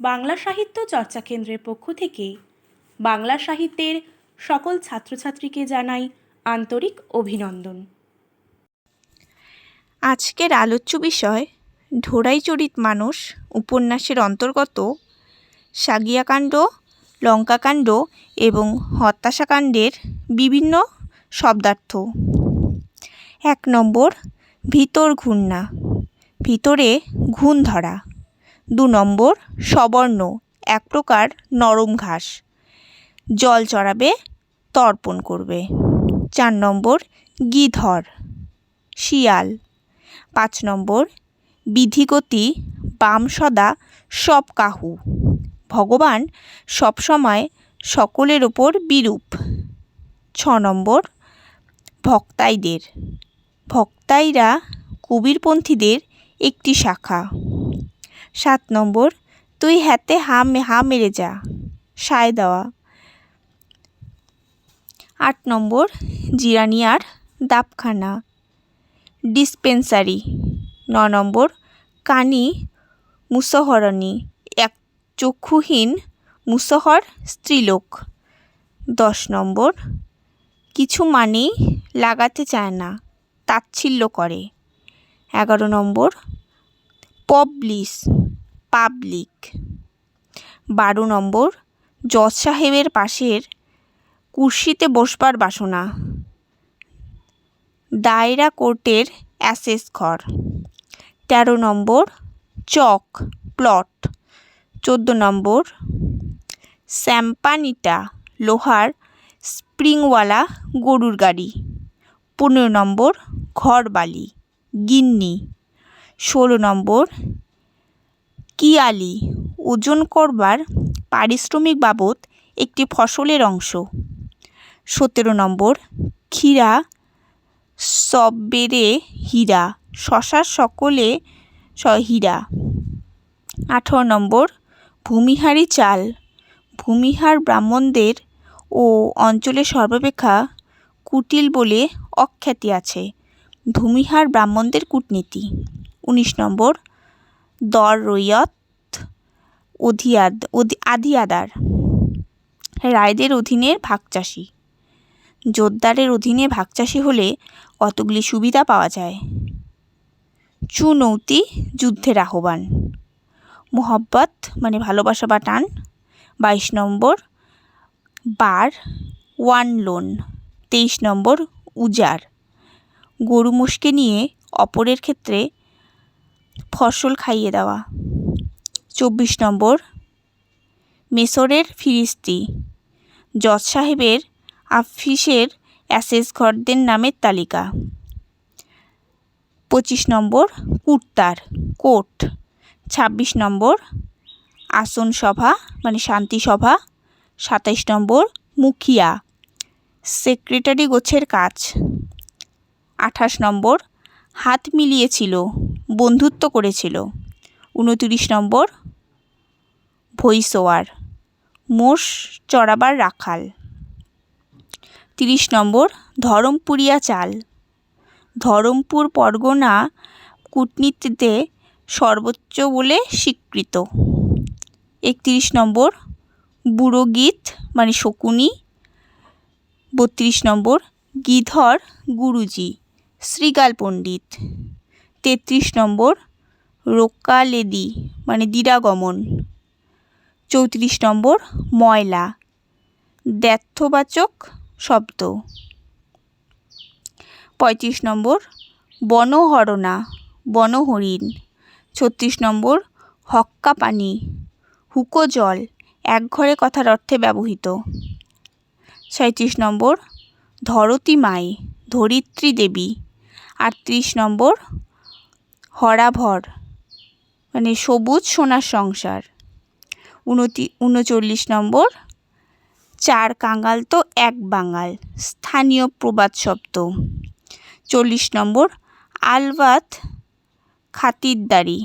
বাংলা সাহিত্য চর্চা কেন্দ্রের পক্ষ থেকে বাংলা সাহিত্যের সকল ছাত্রছাত্রীকে জানাই আন্তরিক অভিনন্দন। আজকের আলোচ্য বিষয় ঢোড়াইচরিত মানুষ, উপন্যাসের অন্তর্গত, সাগিয়াকাণ্ড, লঙ্কাকাণ্ড এবং হত্যাশাকাণ্ডের বিভিন্ন শব্দার্থ। এক নম্বর, ভিতর ঘূর্ণা। ভিতরে ঘুণ ধরা দু নম্বর, সবর্ণ, এক প্রকার নরম ঘাস। জল চড়াবে, তর্পণ করবে। চার নম্বর, গিধর, শিয়াল। পাঁচ নম্বর, বিধিগতি, বাম সদা, সব কাহু। ভগবান সবসময় সকলের ওপর বিরূপ। ছ নম্বর, ভক্তাইদের। ভক্তাইরা কবিরপন্থীদের একটি শাখা। সাত নম্বর, তুই হাতে হা হা মেরে যা, সায় দেওয়া। আট নম্বর, জিরানিয়ার দাপখানা, ডিসপেন্সারি। ন নম্বর, কানি মুসহরণী, এক চক্ষুহীন মুসহর স্ত্রীলোক। দশ নম্বর, কিছু মানেই লাগাতে চায় না, তাচ্ছিল্য করে। এগারো নম্বর, পবলিশ পাবলিক। বারো নম্বর, জজ সাহেবের পাশের কুর্সিতে বসবার বাসনা। দায়রা কোর্টের অ্যাসেস ঘর। তেরো নম্বর, চক, প্লট। চোদ্দ নম্বর স্যাম্পানিটা লোহার স্প্রিংওয়ালা গরুর গাড়ি। পনেরো নম্বর, ঘরবালি, গিন্নি। ষোলো নম্বর কিয়ালি ওজন করবার পারিশ্রমিক বাবদ একটি ফসলের অংশ। সতেরো নম্বর, ক্ষীরা সব্বেরে হীরা, শশার সকলে হীরা। আঠারো নম্বর, ভূমিহারি চাল। ভূমিহার ব্রাহ্মণদের ও অঞ্চলে সর্বাপেক্ষা কুটিল বলে অখ্যাতি আছে। ভূমিহার ব্রাহ্মণদের কূটনীতি। উনিশ নম্বর দর রৈয়ত অধিয়াদ অধি- আধিয়াদার। রায়দের অধীনের ভাগচাষি। জোরদারের অধীনে ভাগচাষি হলে কতগুলি সুবিধা পাওয়া যায়। চুনৌতি যুদ্ধের আহ্বান। মোহব্বত মানে ভালোবাসা বা টান। বাইশ নম্বর, বার, ওয়ান লোন। তেইশ নম্বর উজার গরু মোষকে নিয়ে অপরের ক্ষেত্রে ফসল খাইয়ে দেওয়া। চব্বিশ নম্বর, মেসরের ফিরিস্তি। জজ সাহেবের আফিসের অ্যাসেস ঘরদের নামের তালিকা। পঁচিশ নম্বর, কুর্তার, কোট। ছাব্বিশ নম্বর, আসন সভা মানে শান্তি সভা। সাতাইশ নম্বর, মুখিয়া, সেক্রেটারি গোছের কাজ। আঠাশ নম্বর, হাত মিলিয়েছিল। বন্ধুত্ব করেছিল। উনতিরিশ নম্বর, ভৈসোয়ার, মোষ চড়াবার রাখাল। তিরিশ নম্বর, ধরমপুরিয়া চাল। ধরমপুর পরগনা কূটনীতিতে সর্বোচ্চ বলে স্বীকৃত। একত্রিশ নম্বর বুড়ো গীত মানে শকুনি। বত্রিশ নম্বর, গিধর গুরুজি, শ্রীগাল পণ্ডিত। তেত্রিশ নম্বর রোকালেদি মানে দিরাগমন। চৌত্রিশ নম্বর ময়লা, দ্ব্যর্থবাচক শব্দ। পঁয়ত্রিশ নম্বর বনহরণা, বনহরিণ। ছত্রিশ নম্বর হক্কা পানি হুকো জল এক ঘরে কথার অর্থে ব্যবহৃত। সাঁইত্রিশ নম্বর ধরতী মাই ধরিত্রী দেবী আটত্রিশ নম্বর হরাভর মানে সবুজ সোনার সংসার। উনতি, উনচল্লিশ নম্বর, চার কাঙ্গাল তো এক বাঙাল, স্থানীয় প্রবাদ শব্দ। চল্লিশ নম্বর আলবাত খাতিরদারি,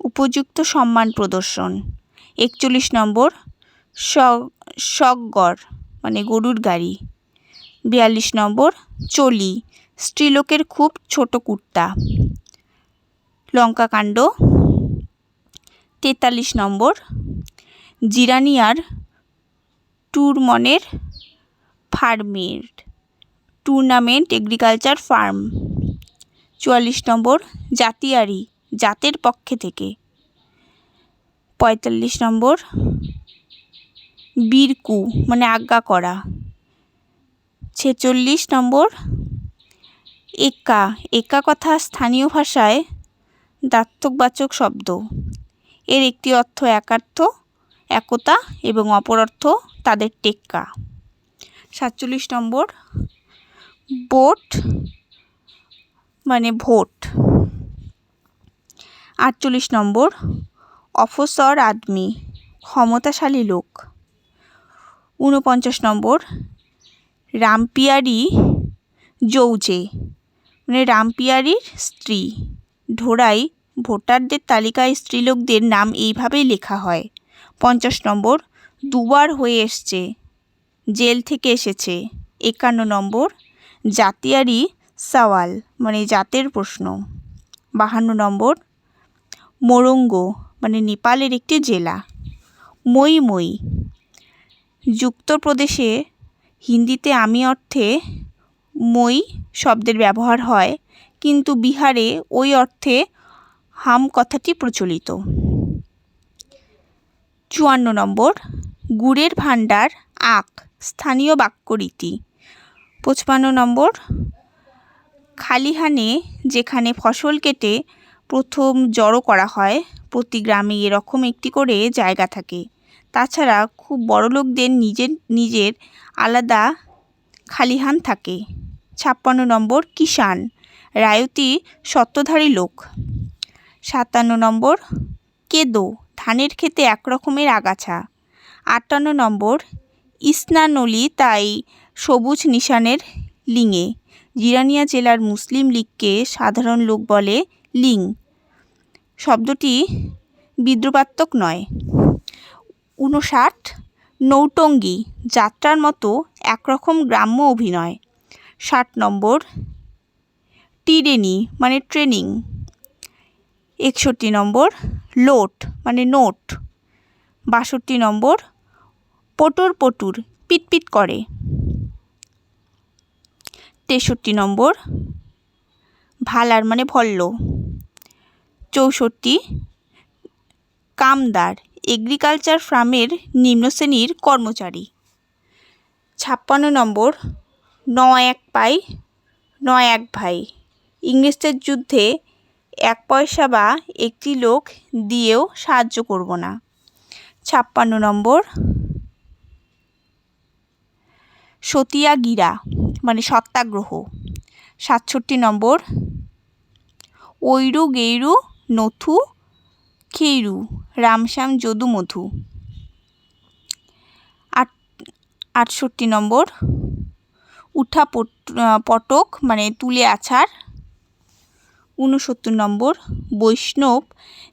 উপযুক্ত সম্মান প্রদর্শন। একচল্লিশ নম্বর সগর মানে গরুর গাড়ি। বিয়াল্লিশ নম্বর, চলি, স্ত্রীলোকের খুব ছোট কুর্তা। লঙ্কাকাণ্ড তেতাল্লিশ নম্বর, জিরানিয়ার টুরমনের ফার্মের, টুর্নামেন্ট, এগ্রিকালচার ফার্ম, চুয়াল্লিশ নম্বর, জাতিয়ারি, জাতের পক্ষে থেকে, পঁয়তাল্লিশ নম্বর, বীরকু মানে আজ্ঞা করা, ছেচল্লিশ নম্বর, একা একা কথা স্থানীয় ভাষায় দার্থকবাচক শব্দ। এর একটি অর্থ একার্থ, একতা এবং অপর অর্থ তাদের টেক্কা। সাতচল্লিশ নম্বর বোট মানে ভোট। আটচল্লিশ নম্বর, অফসর আদমি, ক্ষমতাশালী লোক। ঊনপঞ্চাশ নম্বর, রামপিয়ারি জৌজে মানে রামপিয়ারির স্ত্রী। ঢোড়াই ভোটারদের তালিকায় স্ত্রীলোকদের নাম এইভাবেই লেখা হয়। পঞ্চাশ নম্বর, দুবার হয়ে এসছে, জেল থেকে এসেছে। একান্ন নম্বর জাতিয়ারি সওয়াল মানে জাতের প্রশ্ন। বাহান্ন নম্বর, মোরঙ্গ মানে নেপালের একটি জেলা। মই মই, যুক্তপ্রদেশে হিন্দিতে আমি অর্থে মই শব্দের ব্যবহার হয় কিন্তু বিহারে ওই অর্থে হাম কথাটি প্রচলিত। চুয়ান্ন নম্বর, গুড়ের ভাণ্ডার, আখ, স্থানীয় বাক্যরীতি। পঁচপান্ন নম্বর, খালিহানে যেখানে ফসল কেটে প্রথম জড়ো করা হয়, প্রতি গ্রামে এরকম একটি করে জায়গা থাকে। তাছাড়া খুব বড়লোকদের নিজের নিজের আলাদা খালিহান থাকে। ছাপ্পান্ন নম্বর কিষান রায়তি সত্ত্বধারী লোক। সাতান্ন নম্বর, কেদো, ধানের ক্ষেতে এক রকমের আগাছা। আটান্ন নম্বর, ইসনানলি, তাই সবুজ নিশানের লিঙে। জিরানিয়া জেলার মুসলিম লীগকে সাধারণ লোক বলে লিং। শব্দটি বিদ্রুপাত্মক নয়। ঊনষাট নৌটঙ্গি, যাত্রার মতো একরকম গ্রাম্য অভিনয়। ষাট নম্বর টিরেনি মানে ট্রেনিং একষট্টি নম্বর, লোট মানে নোট। বাষট্টি নম্বর, পটুর পটুর, পিটপিট করে। তেষট্টি নম্বর, ভালার মানে ভল্ল। চৌষট্টি, কামদার এগ্রিকালচার ফার্মের নিম্ন শ্রেণির কর্মচারী। ছাপ্পান্ন নম্বর ন এক পাই ন এক ভাই। ইংরেজদের যুদ্ধে এক পয়সা বা একটি লোক দিয়েও সাহায্য করব না। ছাপ্পান্ন নম্বর। সতিয়াগিরা মানে সত্যাগ্রহ। সাতষট্টি নম্বর। ঐরু গেইরু, নথু খেইরু, রামশ্যাম যদু মধু আট, আটষট্টি নম্বর। উঠা পট- পটক মানে তুলে আছাড়। ঊনসত্তর নম্বর, বৈষ্ণব,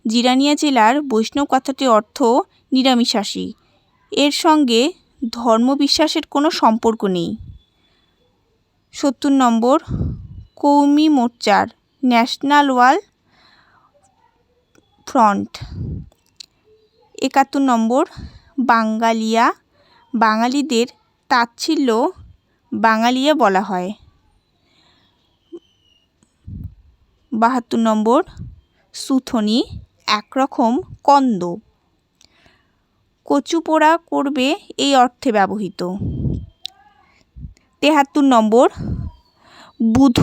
জিরানিয়া জেলার বৈষ্ণব কথাটির অর্থ নিরামিষাশী। এর সঙ্গে ধর্মবিশ্বাসের কোনো সম্পর্ক নেই। সত্তর নম্বর, কৌমি মোর্চার ন্যাশনাল ওয়াল ফ্রন্ট। একাত্তর নম্বর বাঙ্গালিয়া বাঙালিদের তাচ্ছিল্য বাঙালিয়া বলা হয়। বাহাত্তর নম্বর, সুথনি একরকম কন্দ। কচু পোড়া করবে এই অর্থে ব্যবহৃত। তেহাত্তর নম্বর, বুধ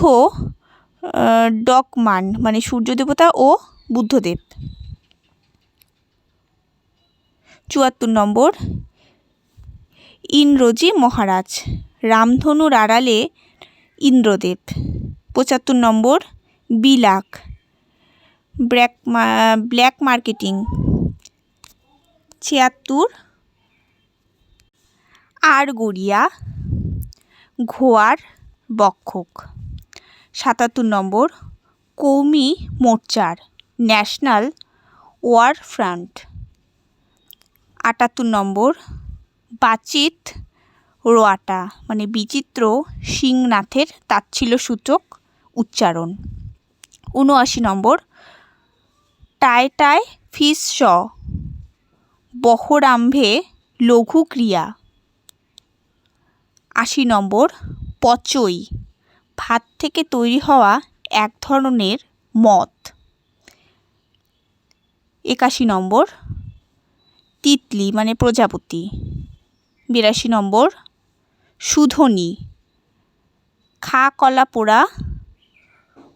ডকমান মানে সূর্য দেবতা ও বুদ্ধদেব। চুয়াত্তর নম্বর, ইন্দ্রজি মহারাজ, রামধনুর আড়ালে ইন্দ্রদেব। পঁচাত্তর number black. Black black marketing. ছিয়াত্তর। আর গড়িয়া ঘোয়ার বক্ষক। সাতাত্তর নম্বর। কৌমি মোর্চার। National war front. আটাত্তর নম্বর। বাচিত রোয়াটা মানে বিচিত্র সিংনাথের তাচ্ছিল্য সূচক উচ্চারণ। উনআশি নম্বর। টায় টায় ফিস শ। বহরাম্ভে লঘু ক্রিয়া। আশি নম্বর, পচই। ভাত থেকে তৈরি হওয়া এক ধরনের মদ। একাশি নম্বর, তিতলি মানে প্রজাপতি। বিরাশি নম্বর, সুধনি। খা কলা পোড়া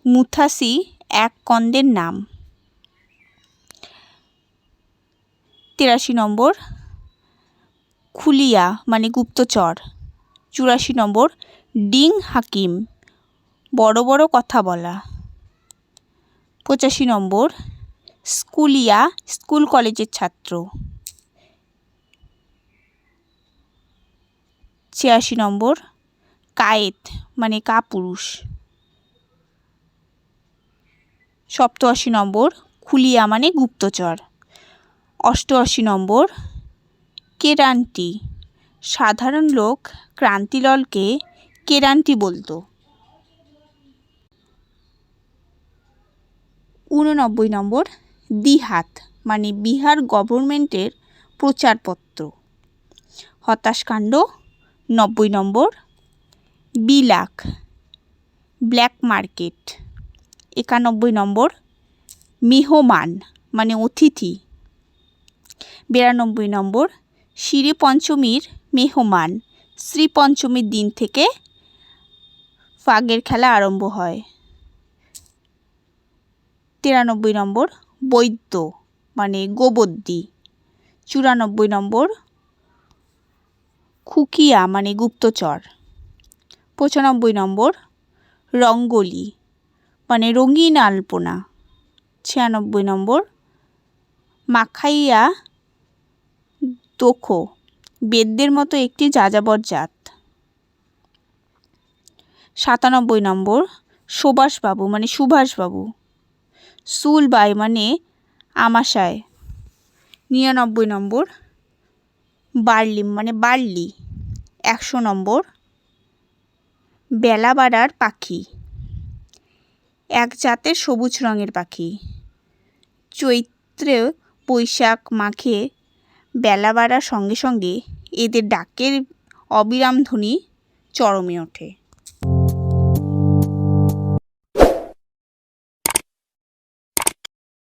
মুথাসি এক কন্দের নাম। তিরাশি নম্বর, খুলিয়া মানে গুপ্তচর। চুরাশি নম্বর, ডিং হাকিম, বড় বড় কথা বলা। পঁচাশি নম্বর, স্কুলিয়া, স্কুল কলেজের ছাত্র। ছিয়াশি নম্বর, কায়েত মানে কাপুরুষ। সপ্তআশি নম্বর খুলিয়া মানে গুপ্তচর। অষ্টআশি নম্বর কেরান্তি। সাধারণ লোক ক্রান্তিলালকে কেরান্তি বলতো। উননব্বই নম্বর দিহাত মানে বিহার গভর্নমেন্টের প্রচারপত্র। হতাশকাণ্ড নব্বই নম্বর বিলাক, ব্ল্যাক মার্কেট। একানব্বই নম্বর, মেহমান মানে অতিথি। বিরানব্বই নম্বর, শ্রী পঞ্চমীর মেহমান, শ্রী পঞ্চমীর দিন থেকে ফাগের খেলা আরম্ভ হয়। তিরানব্বই নম্বর, বৈদ্য মানে গোবদ্দি। চুরানব্বই নম্বর, খুকিয়া মানে গুপ্তচর। পঁচানব্বই নম্বর, রঙ্গোলি। মানে রঙিন আলপনা। ছিয়ানব্বই নম্বর। মাখাইয়া দোখো, বেদদের মতো একটি যাযাবর জাত। সাতানব্বই নম্বর। সুভাষবাবু মানে সুভাষবাবু। সুলবাই মানে আমাশায়। নিরানব্বই নম্বর। বার্লি মানে বার্লি। একশো নম্বর। বেলাবাড়ার পাখি। এক জাতের সবুজ রঙের পাখি। চৈত্রে বৈশাখ মাঘে বেলা বাড়ার সঙ্গে সঙ্গে এদের ডাকের অবিরাম ধ্বনি চরমে ওঠে।